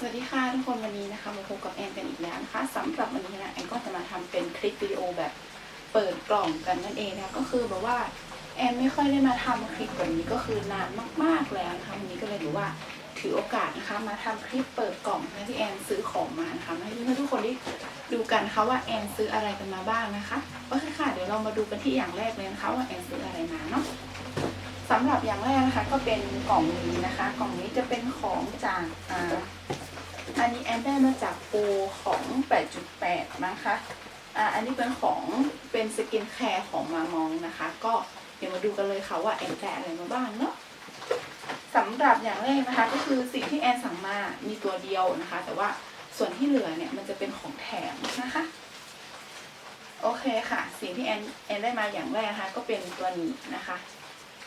สวัสดีค่ะทุกคนวันนี้นะคะมาพบกับแอนกันอีกแล้วนะคะสำหรับวันนี้นะแอนก็จะมาทำเป็นคลิปวิดีโอแบบเปิดกล่องกันนั่นเองนะคะก็คือแบบว่าแอนไม่ค่อยได้มาทำคลิปแบบนี้ก็คือนานมากๆแล้วนะคะวันนี้ก็เลยถือว่าถือโอกาสนะคะมาทำคลิปเปิดกล่องนะที่แอนซื้อของมานะคะมาให้เพื่อนๆทุกคนได้ดูกันนะคะว่าแอนซื้ออะไรกันมาบ้างนะคะโอเคค่ะเดี๋ยวเรามาดูกันที่อย่างแรกเลยนะคะว่าแอนซื้ออะไรมาเนาะ สำหรับอย่างแรกนะคะก็เป็นกล่องนี้นะคะ กล่องนี้จะเป็นของจากอ่าอันนี้แอนได้มาจากปรของ 8.8 นะคะอ่าอันนี้เป็นของเป็นสกินแคร์ของมามองนะคะ ก็เดี๋ยวมาดูกันเลยค่ะว่าแอนได้อะไรมาบ้างเนาะสำหรับอย่างแรกนะคะ ก็คือสิ่งที่แอนสั่งมามีตัวเดียวนะคะ แต่ว่าส่วนที่เหลือเนี่ยมันจะเป็นของแถมนะคะโอเคค่ะ สิ่งที่แอนแอนได้มาอย่างแรกนะคะ ก็เป็นตัวนี้นะคะ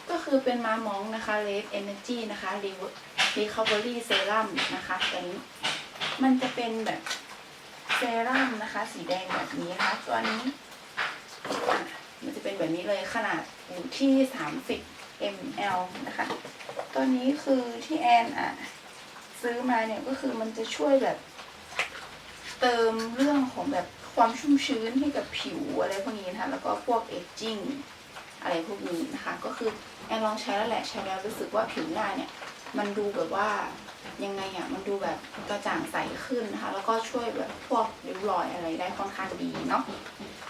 ก็คือเป็นมามองนะคะ Red Energy นะคะ Revo- Recovery Serum นะคะตัวนี้มันจะเป็นแบบเซรั่มนะคะ สีแดงแบบนี้นะคะตัวนี้อะมันจะเป็นแบบนี้เลยขนาดอยู่ที่ 30 ml นะคะ ตัวนี้คือที่แอนอะซื้อมาเนี่ยก็คือมันจะช่วยแบบ เติมเรื่องของแบบความชุ่มชื้นให้กับผิวอะไรพวกนี้นะคะแล้วก็พวกเอจจิ้ง อะไรพวกนี้นะคะ ก็คือแอนลองใช้แล้วแหละใช้แล้วรู้สึกว่าผิวหน้าเนี่ย มันดูแบบว่ายังไงอะมันดูแบบกระจ่างใสขึ้นนะคะ แล้วก็ช่วยแบบพวกริ้วรอยอะไรได้ค่อนข้างดีเนาะ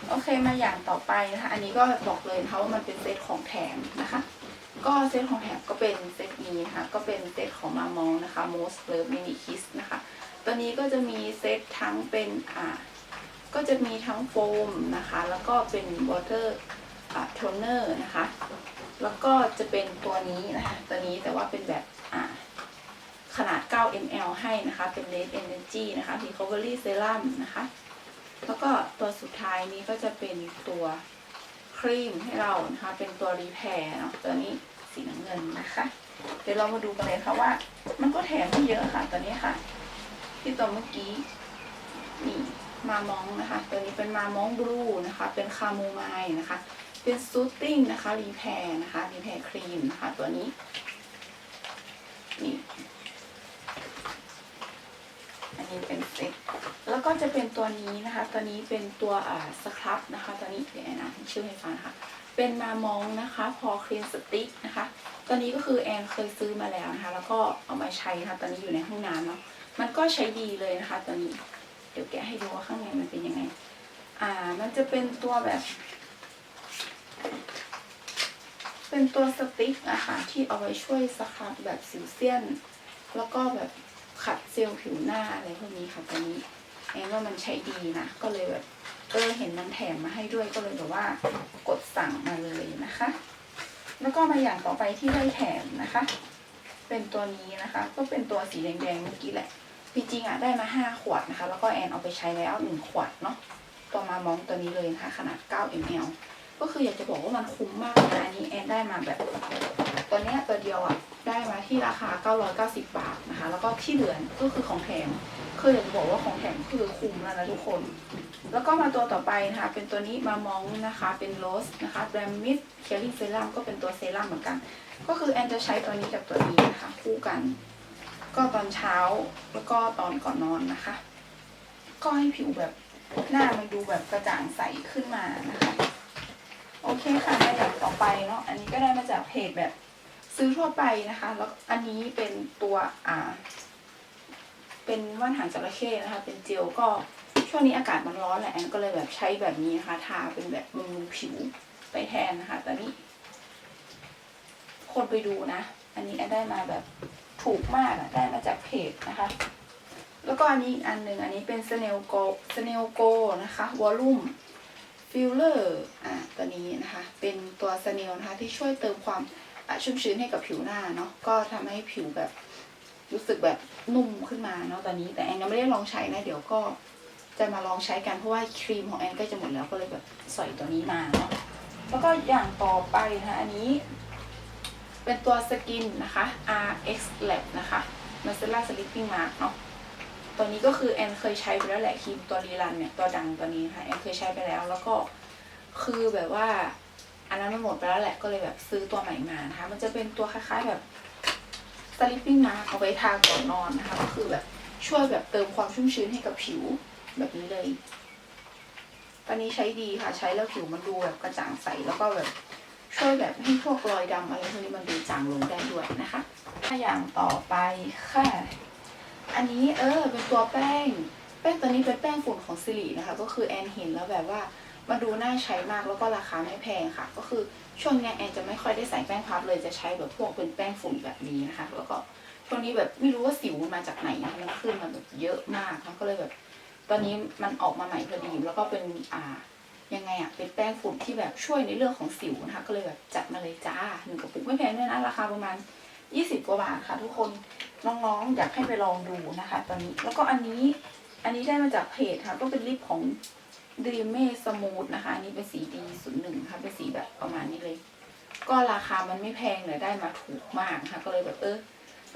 โอเคมาอย่างต่อไปนะคะ อันนี้ก็บอกเลยนะคะว่ามันเป็นเซตของแถมนะคะ ก็เซตของแถมก็เป็นเซตนี้นะคะก็เป็นเซตของมามองนะคะ Most Love Mini Kiss นะคะตัวนี้ก็จะมีเซตทั้งเป็นอ่าก็จะมีทั้งโฟมนะคะ แล้วก็เป็น water โทนเนอร์นะคะ แล้วก็จะเป็นตัวนี้นะคะ ตัวนี้แต่ว่าเป็นแบบอ่าขนาด 9 ml ให้นะคะ เป็น Red Energy นะคะ Recovery Serum นะคะ แล้วก็ตัวสุดท้ายนี้ก็จะเป็นตัวครีมให้เรานะคะ เป็นตัวรีแพร์เนาะ ตัวนี้สีน้ำเงินนะคะ เดี๋ยวเรามาดูกันเลยค่ะว่า มันก็แถมไม่เยอะค่ะ ตัวนี้ค่ะ ที่ตัวเมื่อกี้ นี่มามองนะคะ ตัวนี้เป็นมามองบลูนะคะ เป็นคาโมไมล์นะคะ เป็นซูตติ้งนะคะรีแพร์นะคะรีแพร์ครีมนะคะตัวนี้นี่อันนี้เป็นเซ็ตแล้วก็จะเป็นตัวนี้นะคะ ตัวนี้เป็นตัวอ่าสครับนะคะ ตัวนี้เดี๋ยวนอ่านชื่อให้ฟังนะคะเป็นมามองนะคะพอคลีนสติ๊กนะคะ ตัวนี้ก็คือแอนเคยซื้อมาแล้วนะคะ แล้วก็เอามาใช้นะคะตอนนี้อยู่ในห้องน้ำเนาะมันก็ใช้ดีเลยนะคะตัวนี้ เดี๋ยวแกะให้ดูว่าข้างในมันเป็นยังไง อ่า มันจะเป็นตัวแบบ เป็นตัวสติ๊กอะค่ะที่เอาไว้ช่วยสครับแบบสิวเซียน แล้วก็แบบขัดเซลล์ผิวหน้าอะไรพวกนี้ค่ะตัวนี้แอนว่ามันใช้ดีนะ ก็เลยแบบเออเห็นมันแถมมาให้ด้วยก็เลยแบบว่ากดสั่งมาเลยนะคะ แล้วก็มาอย่างต่อไปที่ได้แถมนะคะ เป็นตัวนี้นะคะ ก็เป็นตัวสีแดงๆเมื่อกี้แหละจริงๆอะได้มาห้าขวดนะคะ แล้วก็แอนเอาไปใช้แล้วหนึ่งขวดเนาะตัวมามองตัวนี้เลยนะคะ ขนาด 9 ml ก็คืออยากจะบอกว่ามันคุ้มมากนะอันนี้แอนได้มาแบบตัวเนี้ยตัวเดียวอะได้มาที่ราคา 990 บาทนะคะ แล้วก็ที่เหลือก็คือของแถมคืออยากจะบอกว่าของแถมคือคุ้มแล้วนะทุกคน แล้วก็มาตัวต่อไปนะคะ เป็นตัวนี้มามองนะคะ เป็นโรสนะคะแบรมมิสเคลลี่เซรั่มก็เป็นตัวเซรั่มเหมือนกัน ก็คือแอนจะใช้ตัวนี้กับตัวนี้นะคะ คู่กัน ก็ตอนเช้าแล้วก็ตอนก่อนนอนนะคะ ก็ให้ผิวแบบหน้ามันดูแบบกระจ่างใสขึ้นมานะคะ โอเคค่ะมาอย่างต่อไปเนาะอันนี้ก็ได้มาจากเพจแบบซื้อทั่วไปนะคะ แล้วอันนี้เป็นตัวอ่า เป็นว่านหางจระเข้นะคะ เป็นเจลก็ช่วงนี้อากาศมันร้อนแหละแอนก็เลยแบบใช้แบบนี้นะคะทาเป็นแบบบำรุงผิวไปแทนนะคะตอนนี้คนไปดูนะ อันนี้แอนได้มาแบบถูกมากอะได้มาจากเพจนะคะ แล้วก็อันนี้อีกอันหนึ่งอันนี้เป็นสเนลโกสเนลโกนะคะวอลลุ่ม ฟิลเลอร์อะตัวนี้นะคะ เป็นตัวสเนลนะคะที่ช่วยเติมความอะชุ่มชื้นให้กับผิวหน้าเนาะก็ทำให้ผิวแบบรู้สึกแบบนุ่มขึ้นมาเนาะตอนนี้แต่แอนยังไม่ได้ลองใช้นะ เดี๋ยวก็จะมาลองใช้กันเพราะว่าครีมของแอนก็จะหมดแล้วก็เลยแบบใส่ตัวนี้มาเนาะแล้วก็อย่างต่อไปนะคะอันนี้ เป็นตัวสกินนะคะ RX Lab นะคะ m a c e l l a Sleeping Mask เนาะ ตัวนี้ก็คือแอนเคยใช้ไปแล้วแหละครีมตัวรีรันเนี่ยตัวดังตัวนี้ค่ะแอนเคยใช้ไปแล้ว แล้วก็คือแบบว่า อันนั้นมันหมดไปแล้วแหละก็เลยแบบซื้อตัวใหม่มานะคะ มันจะเป็นตัวคล้าย ๆแบบ sleeping mask เอาไว้ทาก่อนนอนนะคะ ก็คือแบบช่วยแบบเติมความชุ่มชื้นให้กับผิวแบบนี้เลยตอนนี้ใช้ดีค่ะ ใช้แล้วผิวมันดูแบบกระจ่างใสแล้วก็แบบช่วยแบบให้พวกรอยดำอะไรพวกนี้มันดูจางลงได้ด้วยนะคะถ้าอย่างต่อไปค่ะ อันนี้เออเป็นตัวแป้ง แป้งตัวนี้เป็นแป้งฝุ่นของซิลินะคะ ก็คือแอนเห็นแล้วแบบว่ามันดูน่าใช้มากแล้วก็ราคาไม่แพงค่ะ ก็คือช่วงเนี้ยแอนจะไม่ค่อยได้ใส่แป้งพับเลยจะใช้แบบพวกเป็นแป้งฝุ่นแบบนี้นะคะ แล้วก็ช่วงนี้แบบไม่รู้ว่าสิวมันมาจากไหนมันขึ้นมาแบบเยอะมากค่ะก็เลยแบบ ตอนนี้มันออกมาใหม่พอดีแล้วก็เป็นอ่ายังไงอะเป็นแป้งฝุ่นที่แบบช่วยในเรื่องของสิวนะคะ ก็เลยแบบจัดมาเลยจ้าหนึ่งกระปุกไม่แพงด้วยนะราคาประมาณ 20 กว่าบาทค่ะ ทุกคน น้องๆ อยากให้ไปลองดูนะคะ ตอนนี้แล้วก็อันนี้อันนี้ได้มาจากเพจค่ะ ก็เป็นลิปของ Dream Smooth นะคะ อันนี้เป็นสีดีศูนย์หนึ่งค่ะ เป็นสีแบบประมาณนี้เลย ก็ราคามันไม่แพงเลยได้มาถูกมากนะคะก็เลยแบบเออ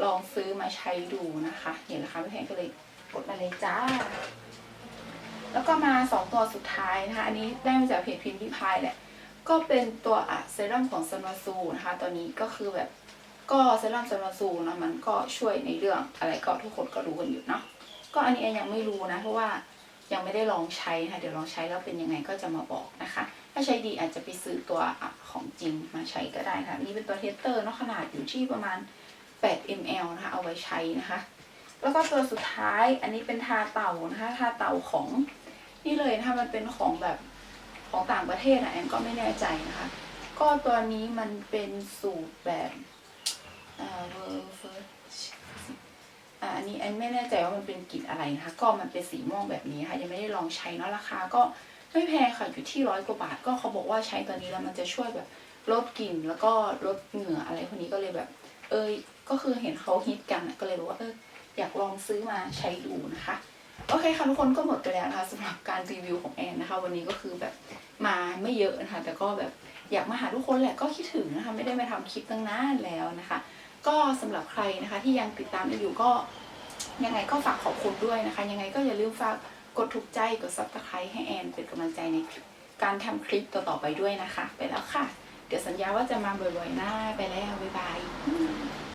ลองซื้อมาใช้ดูนะคะ เห็นราคาไม่แพงก็เลยกดมาเลยจ้า แล้วก็มาสองตัวสุดท้ายนะคะ อันนี้ได้มาจากเพจพิมพ์ริพายแหละ ก็เป็นตัวอะเซรั่มของซันวาซูนะคะตัวนี้ก็คือแบบ ก็เซรั่มซันวาซูนะมันก็ช่วยในเรื่องอะไรก็ทุกคนก็รู้กันอยู่เนาะก็อันนี้แอนยังไม่รู้นะ เพราะว่ายังไม่ได้ลองใช้นะคะเดี๋ยวลองใช้แล้วเป็นยังไงก็จะมาบอกนะคะ ถ้าใช้ดีอาจจะไปซื้อตัวของจริงมาใช้ก็ได้ค่ะนี่เป็นตัวเทสเตอร์เนาะขนาดอยู่ที่ประมาณ 8 ml นะคะเอาไว้ใช้นะคะ แล้วก็ตัวสุดท้ายอันนี้เป็นทาเต่านะคะทาเต่าของนี่เลยนะคะมันเป็นของแบบของต่างประเทศนะแอนก็ไม่แน่ใจนะคะ ก็ตัวนี้มันเป็นสูตรแบบ เวอร์เฟิร์อันนี้แอนไม่แน่ใจว่ามันเป็นกลิ่นอะไรนะคะ ก็มันเป็นสีม่วงแบบนี้ค่ะ ยังไม่ได้ลองใช้เนาะราคาก็ไม่แพงค่ะอยู่ที่ร้อยกว่าบาท ก็เขาบอกว่าใช้ตัวนี้แล้วมันจะช่วยแบบลดกลิ่นแล้วก็ลดเหงื่ออะไรพวกนี้ก็เลยแบบ เอยก็คือเห็นเขาฮิตกันก็เลยรู้ว่าเอออยากลองซื้อมาใช้ดูนะคะโอเคค่ะทุกคนก็หมดไปแล้วนะคะสำหรับการรีวิวของแอนนะคะ วันนี้ก็คือแบบมาไม่เยอะนะคะแต่ก็แบบอยากมาหาทุกคนแหละก็คิดถึงนะคะ ไม่ได้มาทำคลิปตั้งนานแล้วนะคะ ก็สำหรับใครนะคะที่ยังติดตามอยู่ก็ยังไงก็ฝากขอบคุณด้วยนะคะ ยังไงก็อย่าลืมฝากกดถูกใจกดซับสไครต์ให้แอนเป็นกำลังใจในการทำคลิปต่อๆไปด้วยนะคะ ไปแล้วค่ะ เดี๋ยวสัญญาว่าจะมาบ่อยๆหน้าไปแล้ว บ๊ายบาย